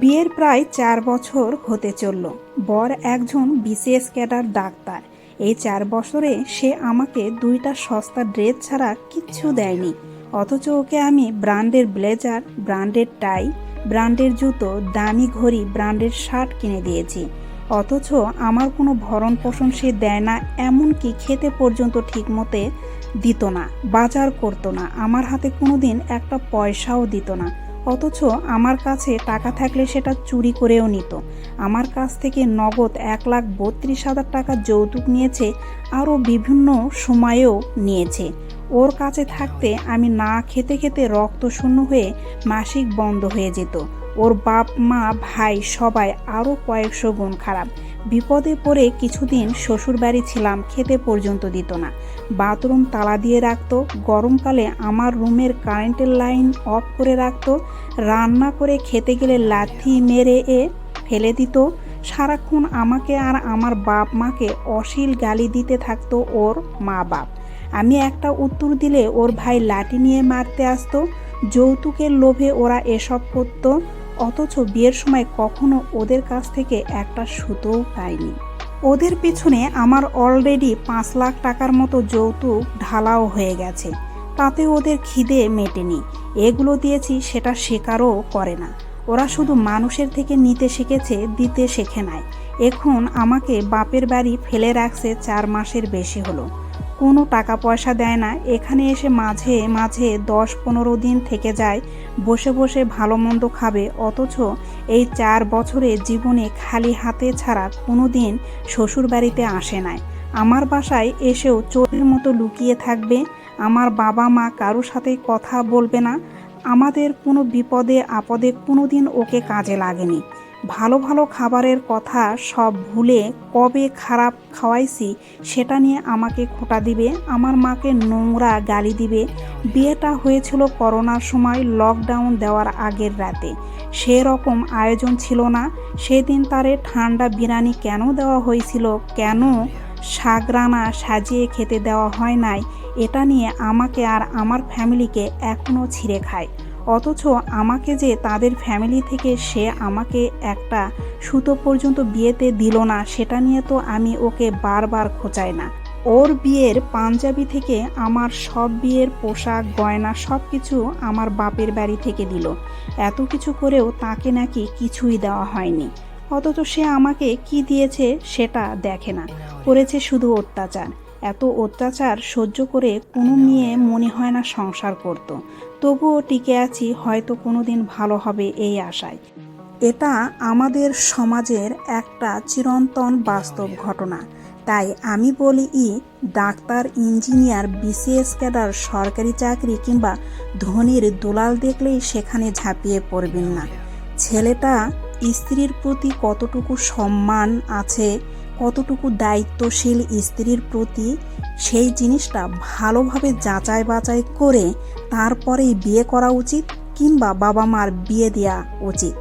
বিয়ের প্রায় চার বছর হতে চলল। বর একজন বিসিএস ক্যাডার ডাক্তার। এই চার বছরে সে আমাকে দুইটা সস্তা ড্রেস ছাড়া কিচ্ছু দেয়নি। অথচ ওকে আমি ব্র্যান্ডের ব্লেজার, ব্র্যান্ডের টাই, ব্র্যান্ডের জুতো, দামি ঘড়ি, ব্র্যান্ডের শার্ট কিনে দিয়েছি। অথচ আমার কোনো ভরণ পোষণ সে দেয় না, এমনকি খেতে পর্যন্ত ঠিকমতে দিত না, বাজার করতো না, আমার হাতে কোনো দিন একটা পয়সাও দিত না। অথচ আমার কাছে টাকা থাকলে সেটা চুরি করেও নিত। আমার কাছ থেকে নগদ এক লাখ বত্রিশ হাজার টাকা যৌতুক নিয়েছে, আরও বিভিন্ন সময়েও নিয়েছে। ওর কাছে থাকতে আমি না খেতে খেতে রক্ত শূন্য হয়ে মাসিক বন্ধ হয়ে যেত। ওর বাপ, মা, ভাই সবাই আরও কয়েকশো গুণ খারাপ। বিপদে পড়ে কিছুদিন শ্বশুরবাড়ি ছিলাম, খেতে পর্যন্ত দিত না। বাথরুম তালা দিয়ে রাখতো, গরমকালে আমার রুমের কারেন্টের লাইন অফ করে রাখতো, রান্না করে খেতে গেলে লাথি মেরে এ ফেলে দিত। সারাক্ষণ আমাকে আর আমার বাপ মাকে অশ্লীল গালি দিতে থাকতো ওর মা বাপ। আমি একটা উত্তর দিলে ওর ভাই লাঠি নিয়ে মারতে আসতো, যৌতুকের লোভে ওরা এসব করতো। অথচ বিয়ের সময় কখনো ওদের কাছ থেকে একটা সুতোও পাইনি। ওদের পিছনে আমার অলরেডি পাঁচ লাখ টাকার মতো যৌতুক ঢালাও হয়ে গেছে। তাতে ওদের খিদে মেটেনি। এগুলো দিয়েছি সেটা স্বীকারও করে না। ওরা শুধু মানুষের থেকে নিতে শিখেছে, দিতে শেখে নাই। এখন আমাকে বাপের বাড়ি ফেলে রাখছে চার মাসের বেশি হলো। কোনো টাকা পয়সা দেয় না। এখানে এসে মাঝে মাঝে দশ পনেরো দিন থেকে যায়, বসে বসে ভালো মন্দ খাবে। অথচ এই চার বছরে জীবনে খালি হাতে ছাড়া কোনো দিন শ্বশুরবাড়িতে আসে নাই। আমার বাসায় এসেও চোরের মতো লুকিয়ে থাকবে। আমার বাবা মা কারোর সাথে কথা বলবে না। আমাদের কোনো বিপদে আপদে কোনো দিন ওকে কাজে লাগেনি। ভালো ভালো খাবারের কথা সব ভুলে কবে খারাপ খাওয়াইছি সেটা নিয়ে আমাকে খোটা দিবে, আমার মাকে নোংরা গালি দিবে। বিয়েটা হয়েছিল করোনার সময় লকডাউন দেওয়ার আগের রাতে। সেরকম আয়োজন ছিল না। সেদিন তারে ঠান্ডা বিরিয়ানি কেন দেওয়া হয়েছিল, কেন শাকরানা সাজিয়ে খেতে দেওয়া হয় নাই, এটা নিয়ে আমাকে আর আমার ফ্যামিলিকে এখনও ছিঁড়ে খায়। অথচ আমাকে যে তাদের ফ্যামিলি থেকে সে আমাকে একটা সুতো পর্যন্ত বিয়েতে দিল না, সেটা নিয়ে তো আমি ওকে বারবার খোঁচাই না। ওর বিয়ের পাঞ্জাবি থেকে আমার সব বিয়ের পোশাক, গয়না সব কিছু আমার বাপের বাড়ি থেকে দিল। এত কিছু করেও তাকে নাকি কিছুই দেওয়া হয়নি। অথচ সে আমাকে কি দিয়েছে সেটা দেখে না। করেছে শুধু অত্যাচার। এত অত্যাচার সহ্য করে কোনো মেয়ে মনে হয় না সংসার করত। তবুও টিকে আছি, হয়তো কোনো দিন ভালো হবে এই আশায়। এটা আমাদের সমাজের একটা চিরন্তন বাস্তব ঘটনা। তাই আমি বলি ই, ডাক্তার, ইঞ্জিনিয়ার, বিসিএস ক্যাডার, সরকারি চাকরি কিংবা ধনির দোলাল দেখলেই সেখানে ঝাঁপিয়ে পড়বেন না। ছেলেটা স্ত্রীর প্রতি কতটুকু সম্মান আছে কতটুকু দায়িত্বশীল স্ত্রীর প্রতি সেই জিনিসটা ভালোভাবে যাচাই বাছাই করে তারপরেই বিয়ে করা উচিত কিংবা বাবা মার বিয়ে দেওয়া উচিত।